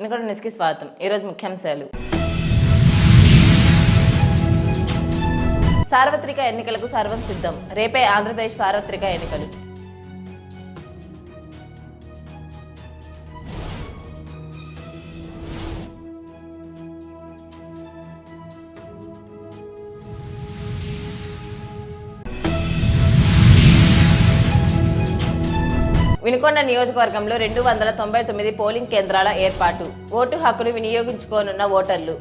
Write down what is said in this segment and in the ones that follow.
ఎన్నికల న్యూస్కి స్వాగతం ఈరోజు ముఖ్యాంశాలు. సార్వత్రిక ఎన్నికలకు సర్వం సిద్ధం. రేపే ఆంధ్రప్రదేశ్ సార్వత్రిక ఎన్నికలు. వినుకొండ నియోజకవర్గంలో రెండు వందల తొంభై తొమ్మిది పోలింగ్ కేంద్రాల ఏర్పాటు. ఓటు హక్కును వినియోగించుకోనున్న ఓటర్లు.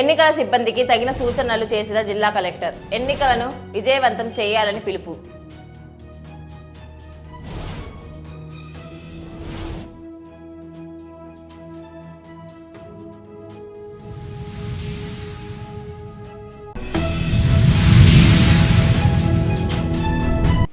ఎన్నికల సిబ్బందికి తగిన సూచనలు చేసిన జిల్లా కలెక్టర్. ఎన్నికలను విజయవంతం చేయాలని పిలుపు.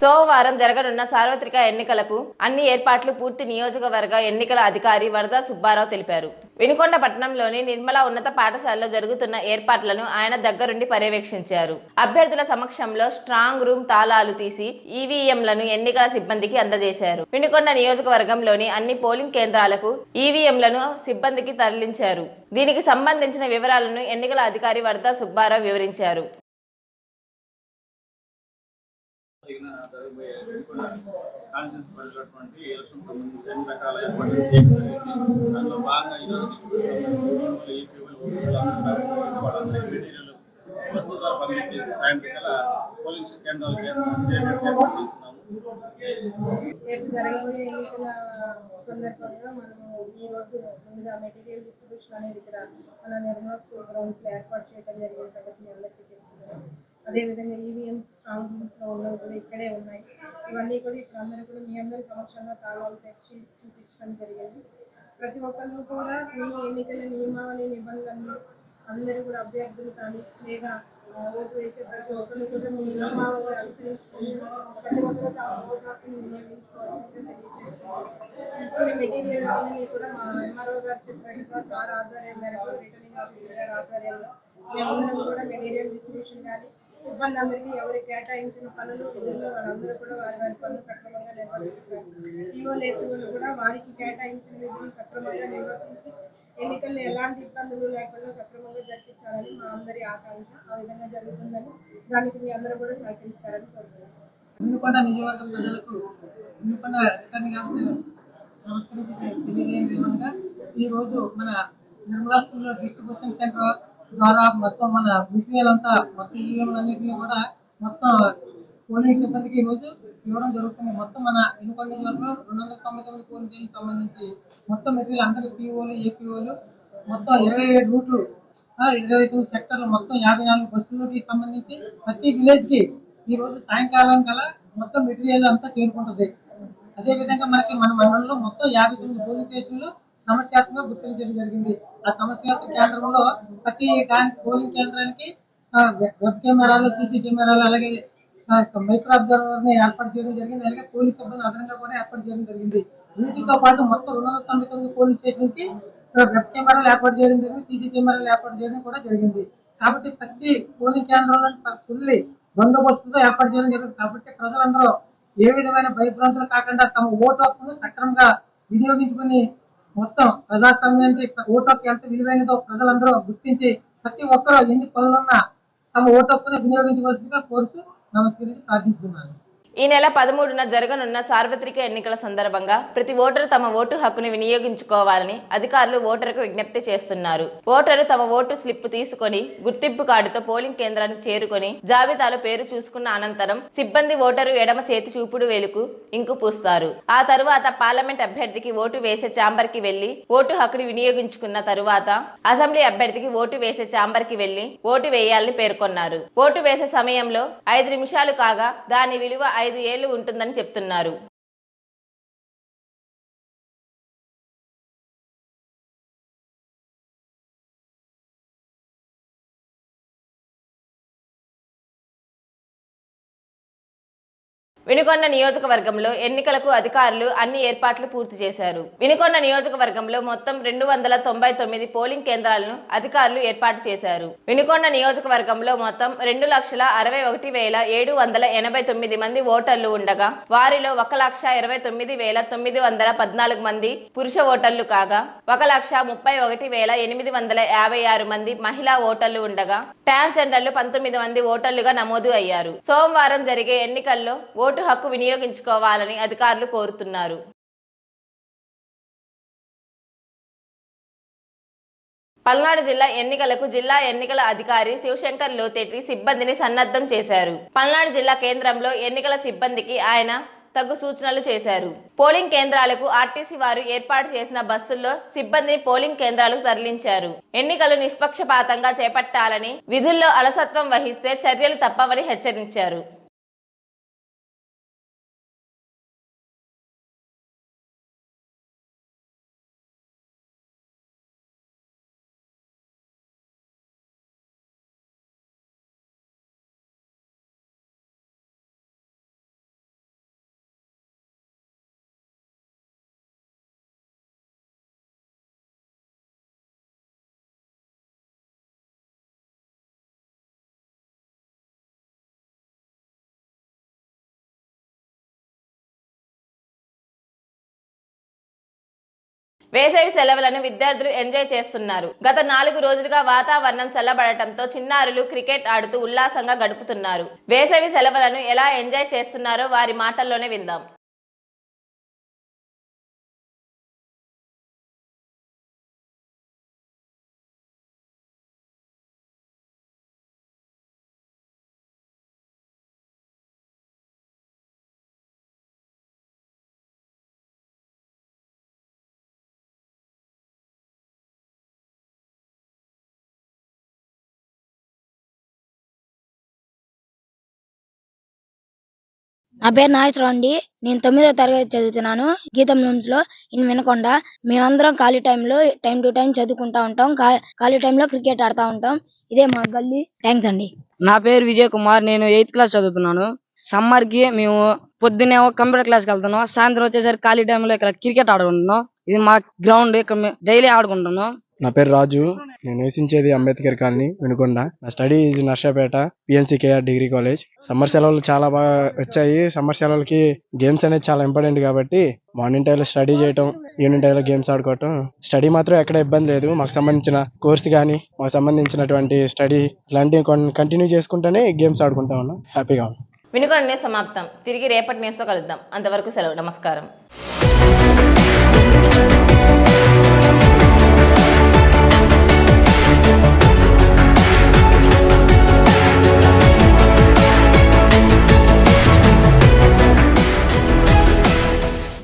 సోమవారం జరగనున్న సార్వత్రిక ఎన్నికలకు అన్ని ఏర్పాట్లు పూర్తి నియోజకవర్గ ఎన్నికల అధికారి వరద సుబ్బారావు తెలిపారు. వినుకొండ పట్టణంలోని నిర్మల ఉన్నత పాఠశాలలో జరుగుతున్న ఏర్పాట్లను ఆయన దగ్గరుండి పర్యవేక్షించారు. అభ్యర్థుల సమక్షంలో స్ట్రాంగ్ రూమ్ తాళాలు తీసి ఈవీఎంలను ఎన్నికల సిబ్బందికి అందజేశారు. వినుకొండ నియోజకవర్గంలోని అన్ని పోలింగ్ కేంద్రాలకు ఈవీఎంలను సిబ్బందికి తరలించారు. దీనికి సంబంధించిన వివరాలను ఎన్నికల అధికారి వరద సుబ్బారావు వివరించారు. తగిన కాన్షియస్ పడినటువంటి ఎలక్షన్ సంబంధించి అన్ని రకాల ఏర్పాట్లు చేయడం జరిగింది దానిలో భాగంగా ఈరోజు వాళ్ళందరికీ మెటీరియల్ వస్తువుగా పంపిణీ చేసి సాయంత్రం కల్లా పోలింగ్ కేంద్రాలకు చేసేటట్టు ఏర్పాటు చేస్తున్నాము. రేపు జరగబోయే ఎన్నికల సందర్భంగా మనము ఈ రోజు ముందుగా మెటీరియల్ డిస్ట్రిబ్యూషన్ అనేది ఇక్కడ మన నిర్మలా స్కూల్ గ్రౌండ్స్ ఏర్పాటు చేయడం కాబట్టి మీ అందరికీ అదేవిధంగా ఈవీఎం స్ట్రాంగ్ తాళాలు కూడా ఇక్కడే ఉన్నాయి. ఇవన్నీ కూడా ఇప్పుడు అందరూ కూడా మీ అందరి సమక్షంలో తాళాలు తెచ్చి చూపించడం జరిగింది. ప్రతి ఒక్కరు కూడా మీ ఎన్నికల నియమావళి నిబంధనలు అందరూ కూడా అభ్యర్థులు కానీ లేదా ఓటు వేసే ప్రతి ఒక్కరు కూడా మీ నియమావళి అనుసరించుకొని ప్రతి ఒక్కరు తమ ఓటు హక్కును వినియోగించుకోవాల్సిందిగా తెలియజేస్తున్నాను. మెటీరియల్ అన్ని కూడా మా ఎంఆర్ఓ గారు చెప్పినట్టుగా సార్ ఆధ్వర్యం మేరకు రిటర్నింగ్ ఆఫీసర్ గారి ఆధ్వర్యంలో. మేమందరం కూడా మెటీరియల్ డిస్ట్రిబ్యూషన్ కానీ సిబ్బంది అందరికీ ఎవరు కేటాయించిన పనులు విధుల్లో వాళ్ళందరూ కూడా వారి వారి పనులు సక్రమంగా నిర్వర్తిస్తారు ఈవో నేతృత్వంలో కూడా వారికి కేటాయించిన విధులు సక్రమంగా నిర్వర్తించి ఎన్నికల్లో ఎలాంటి ఇబ్బందులు లేకుండా సక్రమంగా జరిపించాలని మా అందరి ఆకాంక్ష ఆ విధంగా జరుగుతుందని దానికి మీ అందరూ కూడా సహకరిస్తారని కోరుతున్నాను వినుకొండ నియోజకవర్గ ప్రజలకు వినుకొండ రిటర్నింగ్ ఆఫీసర్ నమస్కరించి తెలియజేయడం ఏమనగా ఈ మన నిర్మలా స్కూల్లో డిస్ట్రిబ్యూషన్ సెంటర్ ద్వారా మొత్తం మన మెటీరియల్ మొత్తం ఈవీఎం కూడా మొత్తం పోలింగ్ సిబ్బందికి ఈ రోజు ఇవ్వడం జరుగుతుంది. మొత్తం మన వినుకొండ నియోజకవర్గంలో రెండు వందల తొంభై తొమ్మిది పోలింగ్ స్టేషన్ సంబంధించి మొత్తం మెటీరియల్ అందరి పీఓలు ఏపీఓలు మొత్తం ఇరవై ఏడు రూట్లు ఇరవై తొమ్మిది సెక్టర్లు మొత్తం యాభై నాలుగు బస్సులకి సంబంధించి ప్రతి విలేజ్కి ఈ రోజు సాయంకాలం కల మొత్తం మెటీరియల్ అంతా చేరుకుంటుంది. అదే విధంగా మనకి మన మండలంలో మొత్తం యాభై తొమ్మిది పోలింగ్ స్టేషన్లు సమస్యాత్మకంగా గుర్తించడం జరిగింది. ఆ సమస్యాత్మక కేంద్రంలో ప్రతి పోలింగ్ కేంద్రానికి వెబ్ కెమెరాలు సీసీ కెమెరాలు అలాగే మైక్రో అబ్జర్వర్ని ఏర్పాటు చేయడం జరిగింది. అలాగే పోలీస్ సిబ్బంది అదనంగా కూడా ఏర్పాటు చేయడం జరిగింది. వీటితో పాటు మొత్తం రెండు వందల తొంభై తొమ్మిది పోలీస్ స్టేషన్కి వెబ్ కెమెరాలు ఏర్పాటు చేయడం జరిగింది సీసీ కెమెరాలు ఏర్పాటు చేయడం కూడా జరిగింది. కాబట్టి ప్రతి పోలింగ్ కేంద్రంలో ఫుల్లీ బందోబస్తుతో ఏర్పాటు చేయడం జరిగింది. కాబట్టి ప్రజలందరూ ఏ విధమైన భయభ్రాంతులు కాకుండా తమ ఓటు హక్కును సక్రమంగా వినియోగించుకుని మొత్తం ప్రజాస్వామ్యానికి ఓటు హక్కు ఎంత విలువైనదో ప్రజలందరూ గుర్తించి ప్రతి ఒక్కరూ ఎన్ని పనులున్నా తమ ఓటు హక్కును వినియోగించవలసిందిగా కోరుతూ నమస్కరించి ప్రార్థిస్తున్నాను ఈ నెల పదమూడున జరగనున్న సార్వత్రిక ఎన్నికల సందర్భంగా ప్రతి ఓటరు తమ ఓటు హక్కును వినియోగించుకోవాలని అధికారులు ఓటరుకు విజ్ఞప్తి చేస్తున్నారు. ఓటరు తమ ఓటు స్లిప్ తీసుకొని గుర్తింపు కార్డుతో పోలింగ్ కేంద్రానికి చేరుకొని జాబితాలో పేరు చూసుకున్న అనంతరం సిబ్బంది ఓటరు ఎడమ చేతి చూపుడు వేలుకు ఇంకు పూస్తారు. ఆ తరువాత పార్లమెంట్ అభ్యర్థికి ఓటు వేసే ఛాంబర్కి వెళ్ళి ఓటు హక్కును వినియోగించుకున్న తరువాత అసెంబ్లీ అభ్యర్థికి ఓటు వేసే ఛాంబర్కి వెళ్ళి ఓటు వేయాలని పేర్కొన్నారు. ఓటు వేసే సమయంలో ఐదు నిమిషాలు కాగా దాని విలువ ఐదు ఐదు ఏళ్ళు ఉంటుందని చెప్తున్నారు. వినుకొండ నియోజకవర్గంలో ఎన్నికలకు అధికారులు అన్ని ఏర్పాట్లు పూర్తి చేశారు. వినుకొండ నియోజకవర్గంలో మొత్తం రెండు వందల తొంభై తొమ్మిది పోలింగ్ కేంద్రాలను అధికారులు ఏర్పాటు చేశారు. వినుకొండ నియోజకవర్గంలో మొత్తం రెండు లక్షల అరవై ఒకటి వేల ఏడు వందల ఎనభై తొమ్మిది మంది ఓటర్లు ఉండగా వారిలో ఒక లక్ష ఇరవై తొమ్మిది వేల తొమ్మిది వందల పద్నాలుగు మంది పురుష ఓటర్లు కాగా ఒక లక్ష ముప్పై ఒకటి వేల ఎనిమిది వందల యాభై ఆరు మంది మహిళా ఓటర్లు ఉండగా ట్రాన్స్జెండర్లు పంతొమ్మిది మంది ఓటర్లుగా నమోదు అయ్యారు. సోమవారం జరిగే ఎన్నికల్లో ఓటు హక్కు వినియోగించుకోవాలని అధికారులు కోరుతున్నారు. పల్నాడు జిల్లా ఎన్నికలకు జిల్లా ఎన్నికల అధికారి శివశంకర్ లోతేటి సిబ్బందిని సన్నద్ధం చేశారు. పల్నాడు జిల్లా కేంద్రంలో ఎన్నికల సిబ్బందికి ఆయన తగు సూచనలు చేశారు. పోలింగ్ కేంద్రాలకు ఆర్టీసీ వారు ఏర్పాటు చేసిన బస్సుల్లో సిబ్బందిని పోలింగ్ కేంద్రాలకు తరలించారు. ఎన్నికలు నిష్పక్షపాతంగా చేపట్టాలని విధుల్లో అలసత్వం వహిస్తే చర్యలు తప్పవని హెచ్చరించారు. వేసవి సెలవులను విద్యార్థులు ఎంజాయ్ చేస్తున్నారు. గత నాలుగు రోజులుగా వాతావరణం చల్లబడటంతో చిన్నారులు క్రికెట్ ఆడుతూ ఉల్లాసంగా గడుపుతున్నారు. వేసవి సెలవులను ఎలా ఎంజాయ్ చేస్తున్నారో వారి మాటల్లోనే విందాం. నా పేరు నాగేశ్వరరావు అండి. నేను తొమ్మిదో తరగతి చదువుతున్నాను. గీతం రూమ్స్లో ఇన్ వినకొండ. మేమందరం ఖాళీ టైంలో టైం టు టైం చదువుకుంటా ఉంటాం. ఖాళీ టైంలో క్రికెట్ ఆడుతూ ఉంటాం. ఇదే మా గల్లీ. థ్యాంక్స్ అండి. నా పేరు విజయ్ కుమార్. నేను ఎయిత్ క్లాస్ చదువుతున్నాను. సమ్మర్కి మేము పొద్దున్నే కంప్యూటర్ క్లాస్కి వెళ్తున్నాం. సాయంత్రం వచ్చేసరికి ఖాళీ టైంలో ఇక్కడ క్రికెట్ ఆడుకుంటున్నాం. ఇది మా గ్రౌండ్. ఇక్కడ డైలీ ఆడుకుంటున్నాం. నా పేరు రాజు. నేను నివసించేది అంబేద్కర్ కాలనీ వినుకొండ. నా స్టడీ ఇది Narsapet PNCKR degree college. Summer సెలవులు చాలా బాగా వచ్చాయి. సమ్మర్ సెలవులకి గేమ్స్ అనేది చాలా ఇంపార్టెంట్ కాబట్టి మార్నింగ్ టైంలో స్టడీ చేయటం ఈవినింగ్ టైంలో గేమ్స్ ఆడుకోవటం. స్టడీ మాత్రం ఎక్కడ ఇబ్బంది లేదు. మాకు సంబంధించిన కోర్స్ కానీ మాకు సంబంధించినటువంటి స్టడీ ఇలాంటివి కంటిన్యూ చేసుకుంటూనే గేమ్స్ ఆడుకుంటా ఉన్నాం. హ్యాపీగా ఉన్నాం. వినుకొండ సమాప్తం. తిరిగి రేపటి నేస్తో కలుద్దాం. అంతవరకు సెలవు. నమస్కారం.